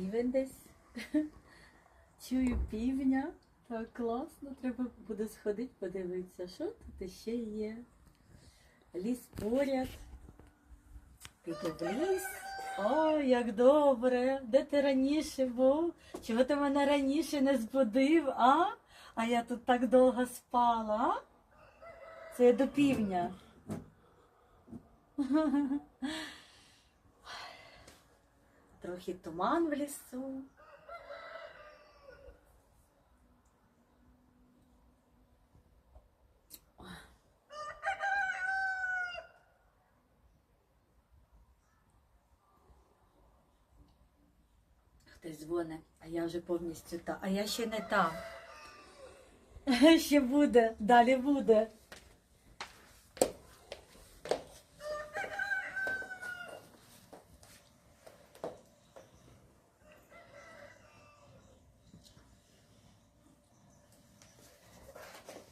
півень десь. Чую півня. Так класно, треба буде сходити, подивитися, що тут ще є. Ліс поряд. Піду в ліс. О, як добре. Де ти раніше був? Чого ти мене раніше не збудив, а? А я тут так довго спала, а? Це я до півня. Трохи туман в лісу. Хтось дзвоне, а я вже повністю та. А я ще не та. Ще буде, далі буде.